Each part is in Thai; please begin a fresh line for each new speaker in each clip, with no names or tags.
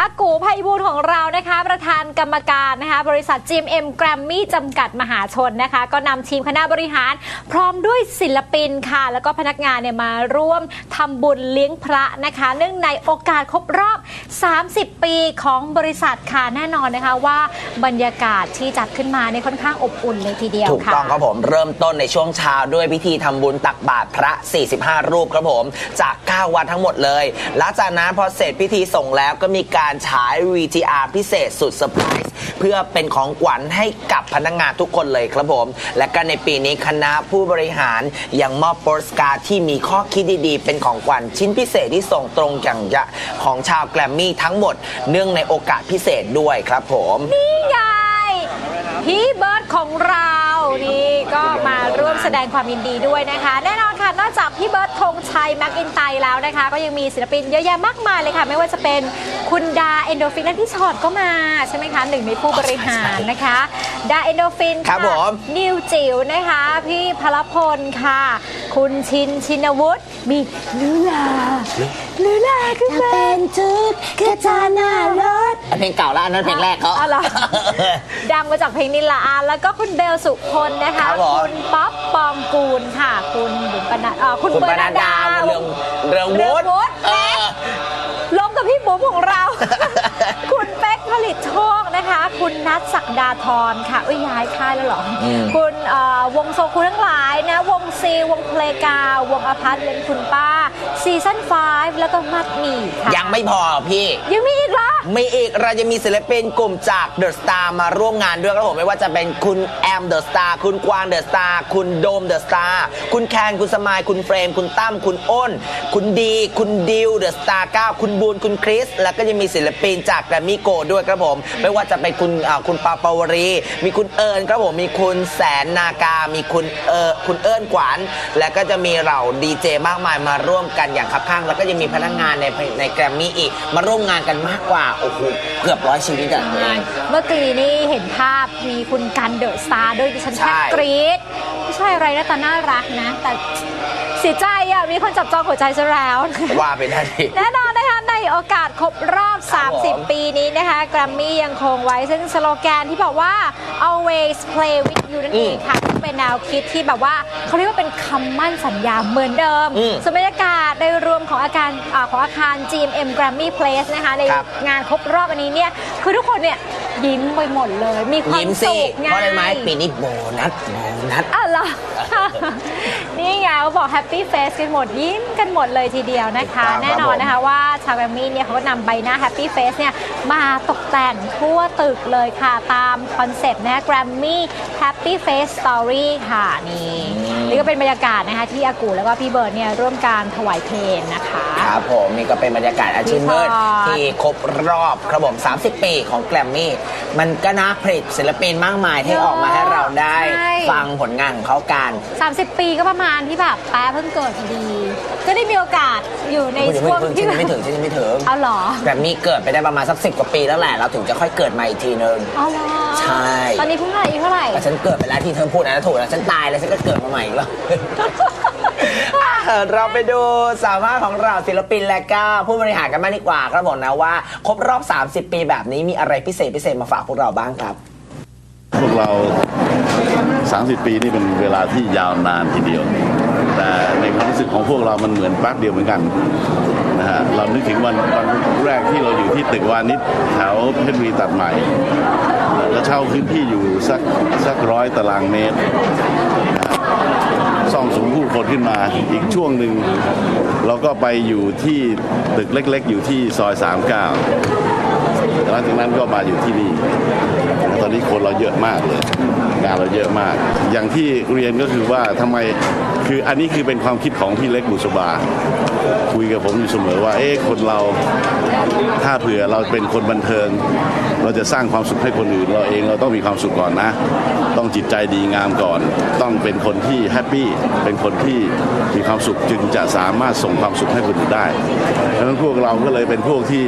อากูไพบูลของเรานะคะ ประธานกรรมการนะคะ บริษัท GMM Grammy จำกัดมหาชนนะคะ ก็นำทีมคณะบริหาร พร้อมด้วยศิลปินค่ะ แล้วก็พนักงานเนี่ยมาร่วมทำบุญเลี้ยงพระนะคะ เนื่องในโอกาสครบรอบ 30 ปีของบริษัทค่ะแน่นอนนะคะว่าบรรยากาศที่จัดขึ้นมาเนี่ยค่อนข้างอบอุ่นเลยทีเดียว
ถูก
ค่ะ
ต้องครับผมเริ่มต้นในช่วงเช้าด้วยพิธีทำบุญตักบาตรพระ 45 รูปครับผม จาก 9 วัดทั้งหมดเลยหลังจากนั้นพอเสร็จพิธีส่งแล้วก็มีการฉาย VTR พิเศษสุดเซอร์ไพรส์เพื่อเป็นของขวัญให้กับพนักงานทุกคนเลยครับผม และก็ในปีนี้คณะผู้บริหารยังมอบโปสการ์ดที่มีข้อคิดดีๆ เป็นของขวัญชิ้นพิเศษที่ส่งตรงอย่างจะของชาวแกรมมี่ทั้งหมด เนื่องในโอกาสพิเศษด้วยครับผม
นี่ไงพี่เบิร์ดของเรานี่ก็มาร่วมแสดงความยินดีด้วยนะคะ แน่นอนค่ะ นอกจากพี่เบิร์ดธงชัยแม็กอินไตแล้วนะคะ ก็ยังมีศิลปินเยอะแยะมากมายเลยค่ะ ไม่ว่าจะเป็น คุณดาเอนโดฟินและพี่ชอตก็มาใช่ไหมคะหนึ่งในผู้บริหารนะคะ ดาเอนโดฟิน
ครับผม
นิวจิ๋วนะคะ พี่พลพลค่ะ คุณชินชินวุฒิมีลือลาลือลาขึ้นมา
เป็นชุดกระจานหน้ารถ
เพลงเก่าแล้วอันนั้นเพลงแรกเขา
อ๋อเหรอดังมาจากเพลงนิลาอาแล้วก็คุณเบลสุพลนะคะ
ครับผม
คุณป๊อปปองกูลค่ะ คุณบุ๋มปนัดเอ่อคุณ
คุณ
เปิ
ป
ด
นั
นา
ด
ดา
ดาวเรืองเรือง
เรื
วุ
อง
ฒิ
วุฒิ
เออ
ลงกับพี่บุ๋มของเรา คุณเป๊กผลิตโชคนะคะ คุณนัทศักดาธรค่ะเอ้ยย้ายค่ายแล้วเหรออ
ม
คุณเอ่อวงโซคุณทั้งหลายนะ วงซี วงเพลกาวงอพาร์ตเมนต์คุณป้า ซีซั่น5แล้วก็มัดหมี่ค่ะ
ยังไม่พอพี่
ยังมีอีกเหรอ
มีอีกเราจะมีศิลปินกลุ่มจากเดอะสตาร์มาร่วมงานด้วยครับผมไม่ว่าจะเป็นคุณแอมเดอะสตาร์คุณกวางเดอะสตาร์คุณโดมเดอะสตาร์คุณแคนคุณสมายคุณเฟรม คุณตั้มคุณอ้น คุณดี คุณดิวเดอะสตาร์เก้าคุณบูนคุณคริส แล้วก็ยังมีศิลปินจากแกรมมี่โกด้วยครับผม ไม่ว่าจะเป็นคุณอ่าคุณปาปาวรี มีคุณเอิญครับผมมีคุณแสนนากา มีคุณเออคุณเอิญขวัญและก็จะมีเราดีเจมากมายมาร่วมกันอย่างคับข้าง แล้วก็ยังมีพนักงานในในแกรมมี่อีก มาร่วมงานกันมากกว่าโอ้โหเกือบร้อยชีวิตอะตัวเอง
เมื่อกี้นี่เห็นภาพมีคุณกันเดอะสตาร์ด้วยดิฉันแทบ
ใช่
กรี๊ดไม่ใช่อะไรนะแต่น่ารักนะ แต่เสียใจอะ มีคนจับจองหัวใจซะแล้ว
ว่าไปได้ดิ
แน่นอน นะคะในโอกาสครบรอบ
ครับผม
30 ปีนี้นะคะแกรมมี่ยังคงไว้ซึ่งสโลแกนที่บอกว่า always play with you นั่นเองค่ะซึ่งเป็นแนวคิดที่แบบว่าเขาเรียกว่าเป็นคำมั่นสัญญาเหมือนเดิม
อืม
ส่วนบรรยากาศโดยรวมของอาคารอ่าของอาคาร GMM Grammy Place นะคะใน
ครับ
งานครบรอบอันนี้เนี่ยคือทุกคนเนี่ย ยิ้มไปหมดเลย มีความ
ยิ้มสิ
สุขไง
เพราะอะไรไหมปีนี้โบนัสโบนัส
อะเหรอ นี่ไงเขาบอกแฮปปี้เฟสกันหมดยิ้มกันหมดเลยทีเดียวนะคะ
ถูกต้องครับ
แน่นอนนะคะว่าชาวแกรมมี่เนี่ยเขาก็นำใบหน้าแฮปปี้เฟสเนี่ยมาตกแต่งทั่วตึกเลยค่ะ ตามคอนเซปต์นะแกรมมี่แฮปปี้เฟสสตอรี่ค่ะนี่ นี่ก็เป็นบรรยากาศนะคะที่อากูแล้วก็พี่เบิร์ดเนี่ยร่วมการถวายเพลงนะคะ
ครับผมนี่ก็เป็นบรรยากาศอาชีพมืด
พี่ชอต
ที่ครบรอบครับผม 30 ปีของแกรมมี่ มันก็น่าผลิตศิลปินมากมายที่ออกมาให้เราได้
ใช่
ฟังผลงานของเขากัน
30 ปีก็ประมาณที่แบบแป๊ะเพิ่งเกิดพอดี ก็ได้มีโอกาสอยู่ใน
ฉัน
ช่วง
ไม่
ที่
ฉันไม่ถึงฉันไม่ถึง
เอาเหรอ
แกรมมี่เกิดไปได้ประมาณสักสิกว่าปีแล้วแหละ เราถึงจะค่อยเกิดมาอีกทีนึง
เอาเหรอ
ใช่
ตอนนี้เพิ่งเท่าไหร่อายุเท่าไหร่
แต่ฉันเกิดไปแล้วที่เธอพูดนะถูกแล้วฉันตายแล้วฉันก็เกิดมาใหม่อีกแล้วอะ เราไปดูสามารถของเราศิลปินและก็ผู้บริหารกันบ้างดีกว่าครับผมนะว่า ครบรอบ 30 ปีแบบนี้มีอะไรพิเศษพิเศษมาฝากพวกเราบ้างครับ
พวกเรา 30 ปีนี่เป็นเวลาที่ยาวนานทีเดียว แต่ในความรู้สึกของพวกเรามันเหมือนแป๊บเดียวเหมือนกันนะฮะเรานึกถึงวันวันแรกที่เราอยู่ที่ตึกวานิชแถวเพชรบุรีตัดใหม่ แล้วเช่าพื้นที่อยู่สักสักร้อยตารางเมตร ซ่องสุมผู้คนขึ้นมา อีกช่วงหนึ่งเราก็ไปอยู่ที่ตึกเล็กๆ อยู่ที่ซอย 39หลังจากนั้นก็มาอยู่ที่นี่ตอนนี้คนเราเยอะมากเลย งานเราเยอะมาก อย่างที่เรียนก็คือว่าทำไมคืออันนี้คือเป็นความคิดของพี่เล็กบุษบา คุยกับผมอยู่เสมอว่าเอ๊ะคนเราถ้าเผื่อเราเป็นคนบันเทิง เราจะสร้างความสุขให้คนอื่น เราเองเราต้องมีความสุขก่อนนะ ต้องจิตใจดีงามก่อน ต้องเป็นคนที่แฮปปี้เป็นคนที่มีความสุขจึงจะสามารถส่งความสุขให้คนอื่นได้เพราะฉะนั้นพวกเราก็เลยเป็นพวกที่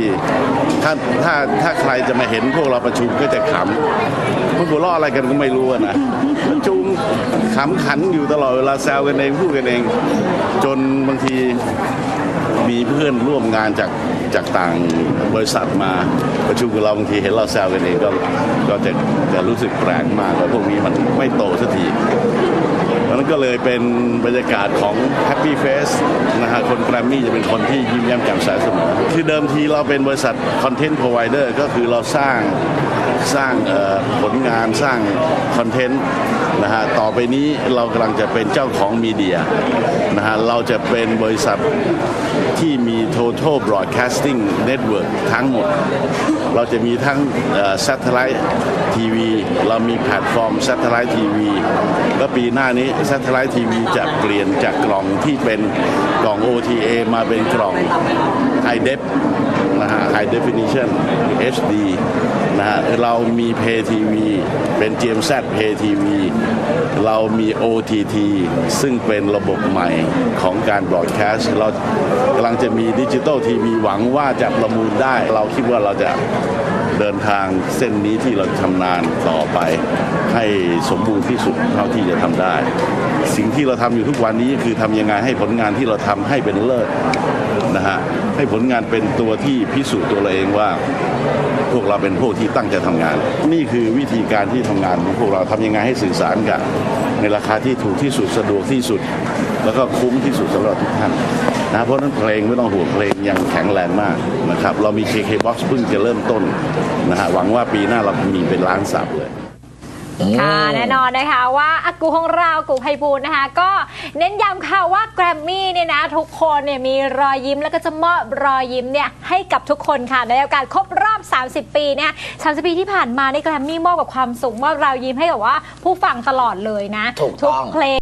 ถ้าถ้าถ้าใครจะมาเห็นพวกเราประชุมก็จะขำมันหัวเราะอะไรกันก็ไม่รู้นะประชุมขำขันอยู่ตลอดเวลาแซวกันเองพูดกันเอง จนบางที มีเพื่อนร่วมงานจากจากต่างบริษัทมาประชุมกับเราบางทีเห็นเราแซวกันเองก็ก็จะจะรู้สึกแปลกมากว่าพวกนี้มันไม่โตสักที นั้นก็เลยเป็นบรรยากาศของ Happy Face นะฮะคนแกรมมี่จะเป็นคนที่ยิ้มแย้มแจ่มใสเสมอคือเดิมทีเราเป็นบริษัท Content Provider ก็คือเราสร้างสร้างผลงานสร้างคอนเทนต์นะฮะต่อไปนี้เรากำลังจะเป็นเจ้าของมีเดียนะฮะเราจะเป็นบริษัทที่มี Total Broadcasting Network ทั้งหมดเราจะมีทั้งเอ่อ Satellite TV เรามีแพลตฟอร์ม Satellite TV แล้วปีหน้านี้ Satellite TV จะเปลี่ยนจากกล่องที่เป็นกล่อง OTA มาเป็นกล่อง High Def นะฮะ High Definition HD นะฮะเรามี Pay TV เป็น GMZ Pay TV เรามี OTT ซึ่งเป็นระบบใหม่ของการบ r อ a แคสต์เรากำลังจะมีดิจิ t a ลทีวีหวังว่าจะประมูลได้ เราคิดว่าเราจะเดินทางเส้นนี้ที่เราทำนานต่อไปให้สมบูรณ์ที่สุดเท่าที่จะทำได้ สิ่งที่เราทำอยู่ทุกวันนี้คือทำยังไงให้ผลงานที่เราทำให้เป็นเลิศนะฮะให้ผลงานเป็นตัวที่พิสูจน์ตัวเราเองว่า พวกเราเป็นพวกที่ตั้งใจทำงาน นี่คือวิธีการที่ทำงานของพวกเราทำยังไงให้สื่อสารกันในราคาที่ถูกที่สุดสะดวกที่สุด แล้วก็คุ้มที่สุดสำหรับทุกท่าน นะเพราะฉะนั้นเพลงไม่ต้องห่วงเพลงยังแข็งแรงมากนะครับ เรามี KK Box เพิ่งจะเริ่มต้นนะฮะหวังว่าปีหน้าเรามีเป็นล้านสับเลย
ค่ะแน่นอนนะคะว่าอากูของเรากูไพบูลย์นะคะ ก็เน้นย้ำค่ะว่าแกรมมี่เนี่ยนะทุกคนเนี่ยมีรอยยิ้มแล้วก็จะมอบรอยยิ้มเนี่ยให้กับทุกคนค่ะในโอกาสครบรอบ 30 ปีเนี่ย30 ปีที่ผ่านมาในแกรมมี่มอบกับความสุขมอบรอยยิ้มให้กับว่าผู้ฟังตลอดเลยนะ
ถูกต้อง
ทุกเพลง